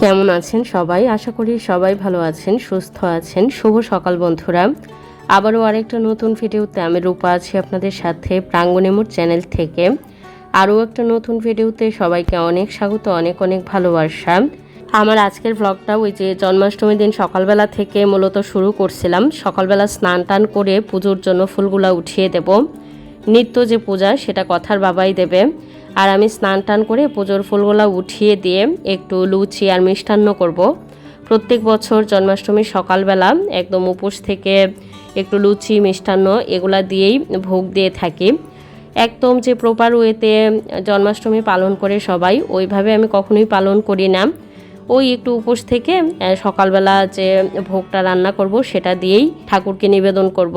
কেমন আছেন সবাই? আশা করি সবাই ভালো আছেন, সুস্থ আছেন। শুভ সকাল বন্ধুরা। আবারও আরেকটা নতুন ভিডিওতে আমি রূপা আছি আপনাদের সাথে প্রাঙ্গনেমুর চ্যানেল থেকে। আরও একটা নতুন ভিডিওতে সবাইকে অনেক স্বাগত, অনেক অনেক ভালোবাসা। আমার আজকের ব্লগটা ওই যে জন্মাষ্টমীর দিন সকালবেলা থেকে মূলত শুরু করছিলাম। সকালবেলা স্নান টান করে পুজোর জন্য ফুলগুলা উঠিয়ে দেব। নিত্য যে পূজা, সেটা কথার বাবাই দেবে। আর আমি স্নান টান করে পুজোর ফুলগুলা উঠিয়ে দিয়ে একটু লুচি আর মিষ্টান্ন করব। প্রত্যেক বছর জন্মাষ্টমীর সকালবেলা একদম উপোস থেকে একটু লুচি, মিষ্টান্ন এগুলা দিয়েই ভোগ দিয়ে থাকি। একদম যে প্রপার ওয়েতে জন্মাষ্টমী পালন করে সবাই, ওইভাবে আমি কখনোই পালন করি না। ওই একটু উপোস থেকে সকালবেলা যে ভোগটা রান্না করব, সেটা দিয়েই ঠাকুরকে নিবেদন করব।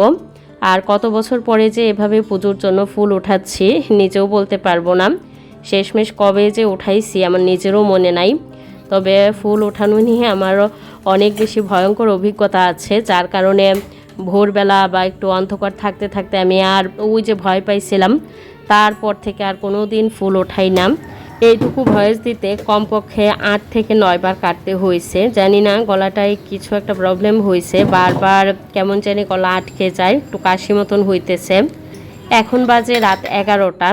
আর কত বছর পরে যে এভাবে পুজোর জন্য ফুল ওঠাচ্ছি নিজেও বলতে পারব না। শেষমেশ কবে যে উঠাইছি আমার নিজেরও মনে নাই। তবে ফুল ওঠানো নিয়ে আমারও অনেক বেশি ভয়ঙ্কর অভিজ্ঞতা আছে। যার কারণে ভোরবেলা বা একটু অন্ধকার থাকতে থাকতে আমি আর ওই যে ভয় পাইছিলাম। তারপর থেকে আর কোনো দিন ফুল ওঠাই না। এইটুকু ভয়েস দিতে কমপক্ষে আট থেকে নয়বার কাটতে হয়েছে। জানি না গলাটায় কিছু একটা প্রবলেম হয়েছে। বারবার কেমন জানি গলা আটকে যায়, একটু কাশি মতন হইতেছে। এখন বাজে রাত এগারোটা।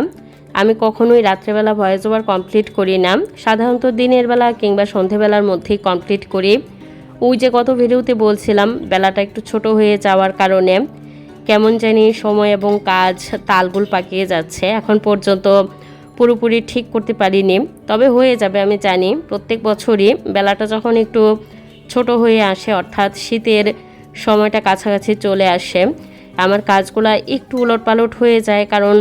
আমি কখনোই রাত্রেবেলা ভয়েস ওভার কমপ্লিট করি না। সাধারণত দিনের বেলা কিংবা সন্ধেবেলার মধ্যেই কমপ্লিট করি। ওই যে কত ভিডিওতে বলছিলাম, বেলাটা একটু ছোট হয়ে যাওয়ার কারণে কেমন জানি সময় এবং কাজ তালগুল পাকিয়ে যাচ্ছে। এখন পর্যন্ত পুরোপুরি ঠিক করতে পারিনি। তবে হয়ে যাবে, আমি জানি। প্রত্যেক বছরই বেলাটা যখন একটু ছোট হয়ে আসে, অর্থাৎ শীতের সময়টা কাছাকাছি চলে আসে, আমার কাজগুলো একটু উলট পালট হয়ে যায়, কারণ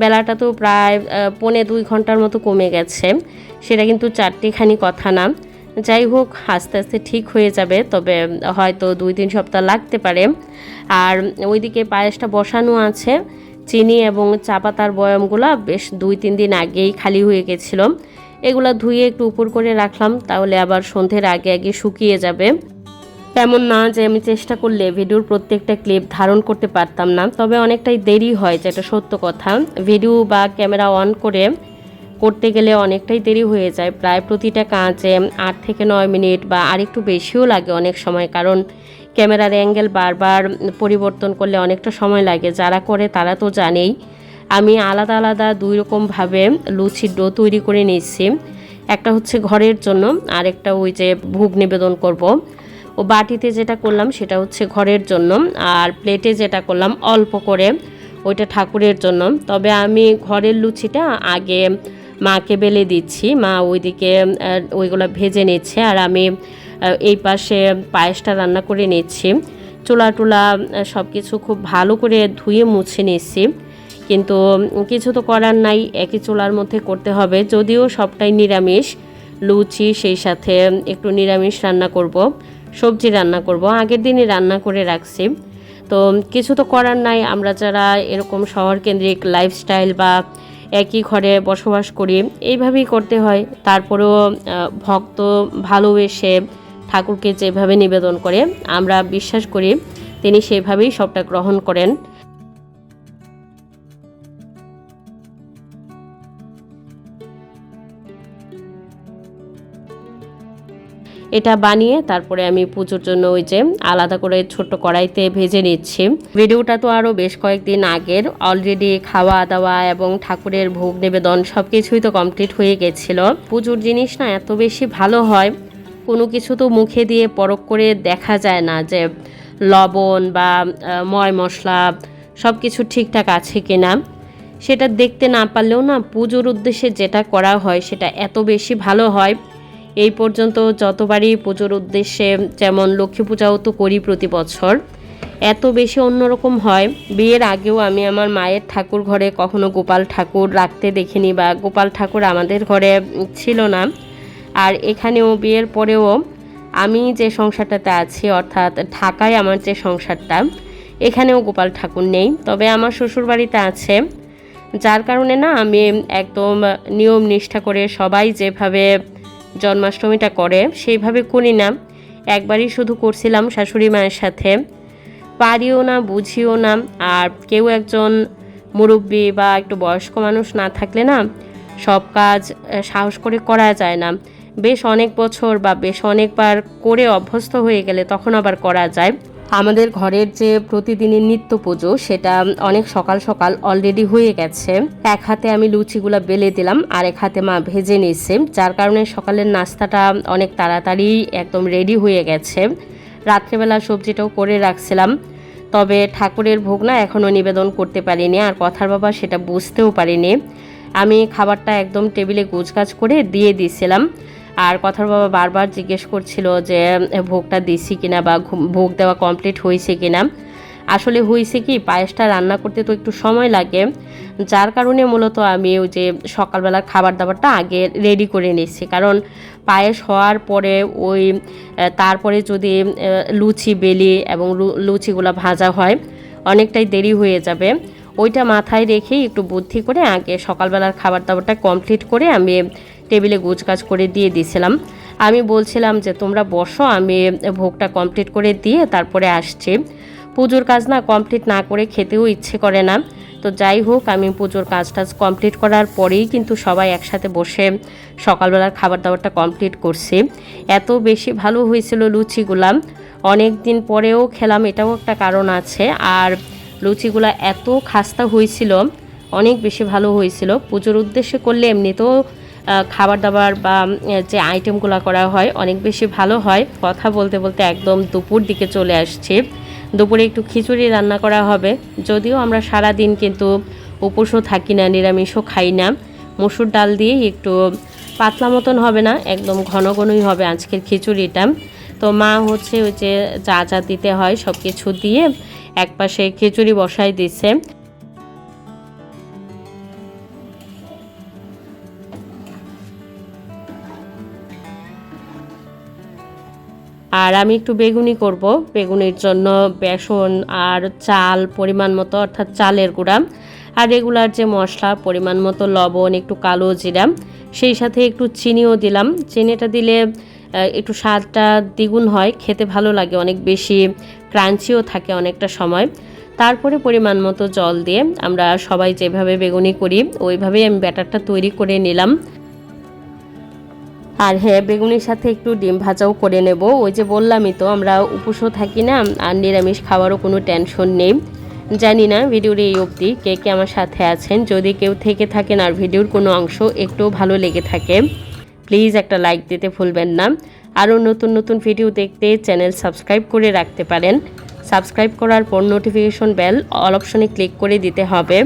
বেলাটা তো প্রায় পৌনে দুই ঘণ্টার মতো কমে গেছে। সেটা কিন্তু চারটিখানি কথা না। যাই হোক, আস্তে আস্তে ঠিক হয়ে যাবে, তবে হয়তো দুই তিন সপ্তাহ লাগতে পারে। আর ওইদিকে পায়েসটা বসানো আছে। চিনি এবং চা পাতার বয়ামগুলো বেশ দুই, তিন দিন আগেই খালি হয়ে গেছিল। এগুলা ধুয়ে একটু উপর করে রাখলাম, তাহলে আবার সন্ধ্যের আগে আগে শুকিয়ে যাবে। এমন না যে আমি চেষ্টা করলে ভিডিওর প্রত্যেকটা ক্লিপ ধারণ করতে পারতাম না, তবে অনেকটাই দেরি হয়, যেটা সত্য কথা। ভিডিও বা ক্যামেরা অন করে করতে গেলে অনেকটাই দেরি হয়ে যায়। প্রায় প্রতিটা কাজে আট থেকে নয় মিনিট বা আরেকটু বেশিও লাগে অনেক সময়, কারণ ক্যামেরার অ্যাঙ্গেল বারবার পরিবর্তন করলে অনেকটা সময় লাগে। যারা করে তারা তো জানেই। আমি আলাদা আলাদা দুই রকমভাবে লুচির ডো তৈরি করে নিচ্ছি একটা হচ্ছে ঘরের জন্য আর একটা ওই যে ভোগ নিবেদন করব। ও বাটিতে যেটা করলাম সেটা হচ্ছে ঘরের জন্য, আর প্লেটে যেটা করলাম অল্প করে, ওইটা ঠাকুরের জন্য। তবে আমি ঘরের লুচিটা আগে মাকে বেলে দিচ্ছি, মা ওইদিকে ওইগুলো ভেজে নিচ্ছে, আর আমি এই পাশে পায়েসটা রান্না করে নিচ্ছি। চুলা টুলা সব কিছু খুব ভালো করে ধুয়ে মুছে নিচ্ছি। কিন্তু কিছু তো করার নাই, একই চুলার মধ্যে করতে হবে। যদিও সবটাই নিরামিষ, লুচি, সেই সাথে একটু নিরামিষ রান্না করব, সবজি রান্না করব। আগের দিনই রান্না করে রাখছি। তো কিছু তো করার নাই, আমরা যারা এরকম শহর কেন্দ্রিক লাইফস্টাইল বা একই ঘরে বসবাস করি, এইভাবেই করতে হয়। তারপরেও ভক্ত ভালোবেসে ঠাকুরকে যেভাবে নিবেদন করে, আমরা বিশ্বাস করি তিনি সেভাবেই সবটা গ্রহণ করেন। এটা বানিয়ে তারপরে আমি পুজোর জন্য ওই যে আলাদা করে ছোট্ট কড়াইতে ভেজে নিচ্ছি। ভিডিওটা তো আরও বেশ কয়েকদিন আগের। অলরেডি খাওয়া, দাওয়া এবং ঠাকুরের ভোগ, নিবেদন সব কিছুই তো কমপ্লিট হয়ে গেছিল। পুজোর জিনিস না এত বেশি ভালো হয়। কোনো কিছু তো মুখে দিয়ে পরখ করে দেখা যায় না যে লবণ বা ময় মশলা সব কিছু ঠিকঠাক আছে কি না সেটা দেখতে না পারলেও না পুজোর উদ্দেশ্যে যেটা করা হয় সেটা এত বেশি ভালো হয়। এই পর্যন্ত যতবারই পুজোর উদ্দেশ্যে যেমন লক্ষ্মী পূজাও তো করি প্রতি বছর, এত বেশি অন্যরকম হয়। বিয়ের আগেও আমি আমার মায়ের ঠাকুর ঘরে কখনো গোপাল ঠাকুর রাখতে দেখিনি বা গোপাল ঠাকুর আমাদের ঘরে ছিল না। আর এখানেও বিয়ের পরেও আমি যে সংসারটাতে আছি, অর্থাৎ ঢাকায় আমার যে সংসারটা, এখানেও গোপাল ঠাকুর নেই। তবে আমার শ্বশুর বাড়িতে আছে, যার কারণে না আমি একদম নিয়ম নিষ্ঠা করে সবাই যেভাবে জন্মাষ্টমীটা করে, সেইভাবে করি না। একবারই শুধু করছিলাম শাশুড়ি মায়ের সাথে। পারিও না, বুঝিও না, আর কেউ একজন মুরব্বী বা একটু বয়স্ক মানুষ না থাকলে না সব কাজ সাহস করে করা যায় না। বেশ অনেক বছর বা বেশ অনেকবার করে অভ্যস্ত হয়ে গেলে তখন আবার করা যায়। আমাদের ঘরের যে প্রতিদিনের নিত্য পুজো, সেটা অনেক সকাল সকাল অলরেডি হয়ে গেছে। এক হাতে আমি লুচিগুলা বেলে দিলাম, আর এক হাতে মা ভেজে নিচ্ছে যার কারণে সকালের নাস্তাটা অনেক তাড়াতাড়ি একদম রেডি হয়ে গেছে। রাত্রেবেলা সবজিটাও করে রাখছিলাম, তবে ঠাকুরের ভোগ না এখনও নিবেদন করতে পারিনি, আর কথার বাবা সেটা বুঝতেও পারিনি। আমি খাবারটা একদম টেবিলে গুছগাছ করে দিয়ে দিয়েছিলাম। আর কথার বাবা বারবার জিজ্ঞেস করছিল যে, ভোগটা দিছি কিনা বা ভোগ দেওয়া কমপ্লিট হয়েছে কিনা। আসলে হয়েছে কি, পায়েসটা রান্না করতে তো একটু সময় লাগে। যার কারণে মূলত আমি ওই যে সকালবেলার খাবার দাবারটা আগে রেডি করে নিচ্ছি কারণ পায়েস হওয়ার পরে ওই তারপরে যদি লুচি, বেলি এবং লুচিগুলো ভাজা হয়, অনেকটাই দেরি হয়ে যাবে। ওইটা মাথায় রেখেই একটু বুদ্ধি করে আগে সকালবেলার খাবার দাবারটা কমপ্লিট করে আমি টেবিলে গুছগাছ করে দিয়ে দিয়েছিলাম। আমি বলছিলাম যে, তোমরা বসো, আমি ভোগটা কমপ্লিট করে দিয়ে তারপরে আসছি। পুজোর কাজ না কমপ্লিট না করে খেতেও ইচ্ছে করে না। তো যাই হোক, আমি পুজোর কাজ টাজ কমপ্লিট করার পরেই কিন্তু সবাই একসাথে বসে সকালবেলার খাবার দাবারটা কমপ্লিট করছি। এত বেশি ভালো হয়েছিল লুচিগুলা। অনেক দিন পরেও খেলাম, এটাও একটা কারণ আছে। আর লুচিগুলা এত খাস্তা হয়েছিল, অনেক বেশি ভালো হয়েছিল। পুজোর উদ্দেশ্যে করলে এমনিতেও খাবার দাবার বা যে আইটেমগুলো করা হয়, অনেক বেশি ভালো হয়। কথা বলতে বলতে একদম দুপুর দিকে চলে আসছি। দুপুরে একটু খিচুড়ি রান্না করা হবে। যদিও আমরা সারা দিন কিন্তু উপোসও থাকি না, নিরামিষও খাই না। মসুর ডাল দিয়ে একটু পাতলা মতন হবে না, একদম ঘন ঘনই হবে আজকের খিচুড়িটা। তো মা হচ্ছে ওই যে যা যা দিতে হয় সব কিছু দিয়ে একপাশে খিচুড়ি বসাই দিচ্ছে আর আমি একটু বেগুনি করব। বেগুনির জন্য বেসন আর চাল পরিমাণ মতো, অর্থাৎ চালের গুঁড়া আর রেগুলার যে মশলা, পরিমাণ মতো লবণ, একটু কালো জিরা, সেই সাথে একটু চিনিও দিলাম। চিনিটা দিলে একটু স্বাদটা দ্বিগুণ হয়, খেতে ভালো লাগে, অনেক বেশি ক্রাঞ্চিও থাকে অনেকটা সময়। তারপরে পরিমাণ মতো জল দিয়ে আমরা সবাই যেভাবে বেগুনি করি, ওইভাবেই আমি ব্যাটারটা তৈরি করে নিলাম। আর হ্যাঁ বেগুনের সাথে একটু ডিম ভাজাও করে নেব। ওই যে বললামই তো, আমরা উপোসও থাকি না, আর নিরামিষ খাওয়ারও কোনো টেনশন নেই। জানি না ভিডিওর এই অবধি কে কে আমার সাথে আছেন। যদি কেউ থেকে থাকেন আর ভিডিওর কোনো অংশ একটু ভালো লেগে থাকে প্লিজ একটা লাইক দিতে ভুলবেন না। আরও নতুন নতুন ভিডিও দেখতে চ্যানেল সাবস্ক্রাইব করে রাখতে পারেন। সাবস্ক্রাইব করার পর নোটিফিকেশন বেল অল অপশনে ক্লিক করে দিতে হবে।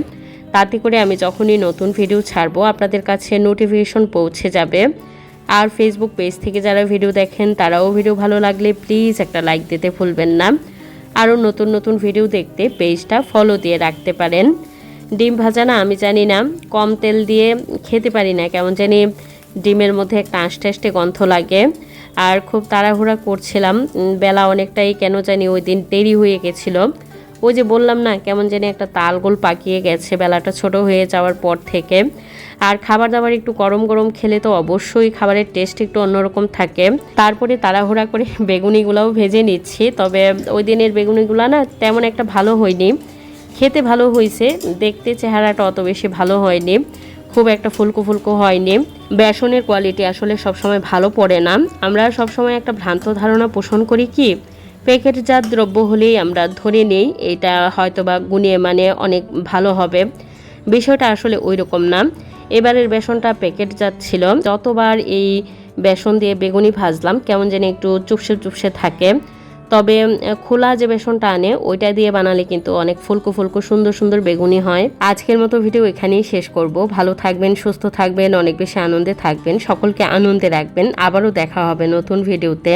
তাতে করে আমি যখনই নতুন ভিডিও ছাড়বো, আপনাদের কাছে নোটিফিকেশন পৌঁছে যাবে। আর ফেসবুক পেজ থেকে যারা ভিডিও দেখেন, তারাও ভিডিও ভালো লাগলে প্লিজ একটা লাইক দিতে ভুলবেন না। আরও নতুন নতুন ভিডিও দেখতে পেজটা ফলো দিয়ে রাখতে পারেন। ডিম ভাজা না, আমি জানি না, কম তেল দিয়ে খেতে পারি না, কেমন জানি ডিমের মধ্যে একটা আষ্টে গন্ধ লাগে। আর খুব তাড়াহুড়া করছিলাম বেলা অনেকটাই কেন জানি ওই দিন দেরি হয়ে গেছিল। ওই যে বললাম না, কেমন জানি একটা তালগোল পাকিয়ে গেছে, বেলাটা ছোট হয়ে যাওয়ার পর থেকে। আর খাবার দাবার একটু গরম গরম খেলে তো অবশ্যই খাবারের টেস্ট একটু অন্যরকম থাকে। তারপরে তাড়াহুড়া করে বেগুনিগুলাও ভেজে নিচ্ছি, তবে ওই দিনের বেগুনিগুলা না তেমন একটা ভালো হয়নি। খেতে ভালো হয়েছে দেখতে চেহারাটা অত বেশি ভালো হয়নি, খুব একটা ফুলকো ফুলকো হয়নি। বেসনের কোয়ালিটি আসলে সবসময় ভালো পড়ে না। আমরা সবসময় একটা ভ্রান্ত ধারণা পোষণ করি কি প্যাকেটজাত দ্রব্য হলেই আমরা ধরে নেই, এটা হয়তো বা গুনিয়ে মানে অনেক ভালো হবে। বিষয়টা আসলে ওই রকম না। এবারের বেসনটা প্যাকেটজাত ছিল। যতবার এই বেসন দিয়ে বেগুনি ভাজলাম, কেমন যেন একটু চুপসে চুপসে থাকে। তবে খোলা যে বেসনটা আনে, ওইটা দিয়ে বানালে কিন্তু অনেক ফুলকো ফুলকো সুন্দর সুন্দর বেগুনি হয়। আজকের মতো ভিডিও এখানেই শেষ করব। ভালো থাকবেন, সুস্থ থাকবেন, অনেক বেশি আনন্দে থাকবেন। সকলকে আনন্দে রাখবেন। আবারও দেখা হবে নতুন ভিডিওতে।